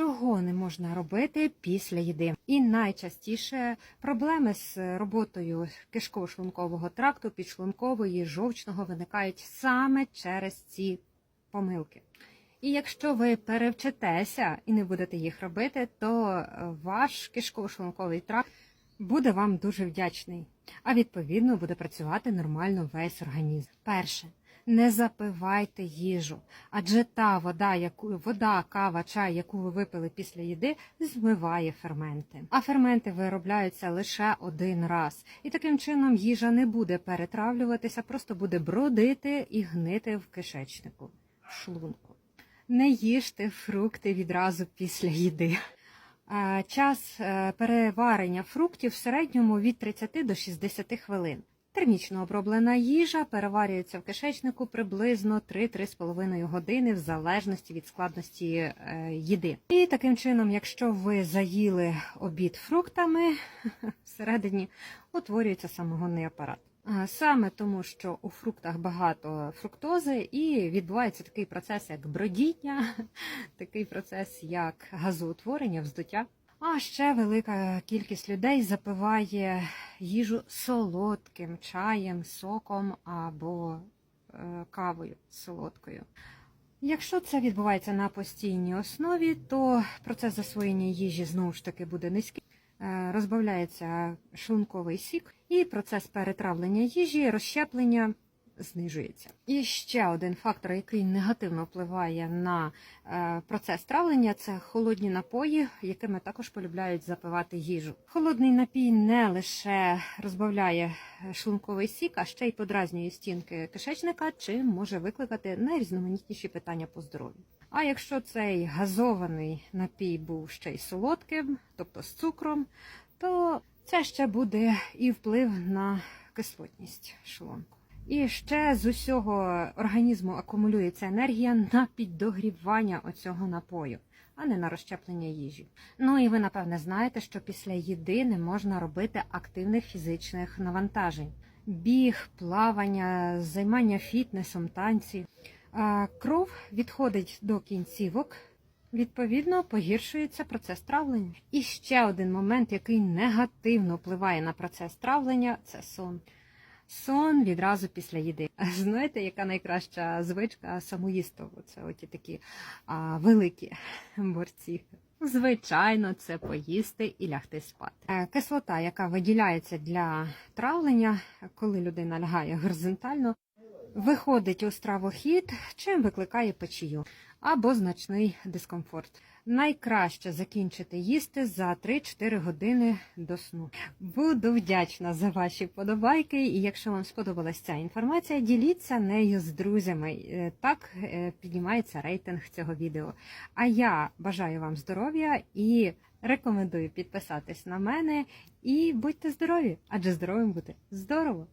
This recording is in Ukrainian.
чого не можна робити після їди. І найчастіше проблеми з роботою кишково-шлункового тракту, підшлункової, жовчного виникають саме через ці помилки. І якщо ви перевчитеся і не будете їх робити, то ваш кишково-шлунковий тракт буде вам дуже вдячний, а відповідно буде працювати нормально весь організм. Перше. Не запивайте їжу, адже та вода, яку вода, кава, чай, яку ви випили після їди, змиває ферменти. А ферменти виробляються лише один раз. І таким чином їжа не буде перетравлюватися, просто буде бродити і гнити в кишечнику, в шлунку. Не їжте фрукти відразу після їди. Час е, переварення фруктів в середньому від 30 до 60 хвилин. Термічно оброблена їжа переварюється в кишечнику приблизно 3-3,5 години в залежності від складності е, їди. І таким чином, якщо ви заїли обід фруктами, всередині утворюється самогонний апарат. А, Саме тому, що у фруктах багато фруктози, і відбувається такий процес, як бродіння, такий процес, як газоутворення, вздуття. А ще велика кількість людей запиває їжу солодким чаєм, соком або е, кавою солодкою. Якщо це відбувається на постійній основі, то процес засвоєння їжі знову ж таки буде низький. Е, Розбавляється шлунковий сік, і процес перетравлення їжі, розщеплення знижується. І ще один фактор, який негативно впливає на е, процес травлення, це холодні напої, якими також полюбляють запивати їжу. Холодний напій не лише розбавляє шлунковий сік, а ще й подразнює стінки кишечника, чим може викликати найрізноманітніші питання по здоров'ю. А якщо цей газований напій був ще й солодким, тобто з цукром, то це ще буде і вплив на кислотність шлунку. І ще з усього організму акумулюється енергія на піддогрівання оцього напою, а не на розщеплення їжі. Ну і ви напевне знаєте, що після їди не можна робити активних фізичних навантажень: біг, плавання, займання фітнесом, танці. Кров відходить до кінцівок. Відповідно, погіршується процес травлення. І ще один момент, який негативно впливає на процес травлення, це сон. Сон відразу після їди. Знаєте, яка найкраща звичка самоїстову? Це оті такі а, великі борці. Звичайно, це поїсти і лягти спати. Е, Кислота, яка виділяється для травлення, коли людина лягає горизонтально, виходить у стравохід, чим викликає печію або значний дискомфорт. Найкраще закінчити їсти за 3-4 години до сну. Буду вдячна за ваші вподобайки, і якщо вам сподобалася ця інформація, діліться нею з друзями. Е, Так е, піднімається рейтинг цього відео. А я бажаю вам здоров'я і рекомендую підписатись на мене. І будьте здорові, адже здоровим бути здорово!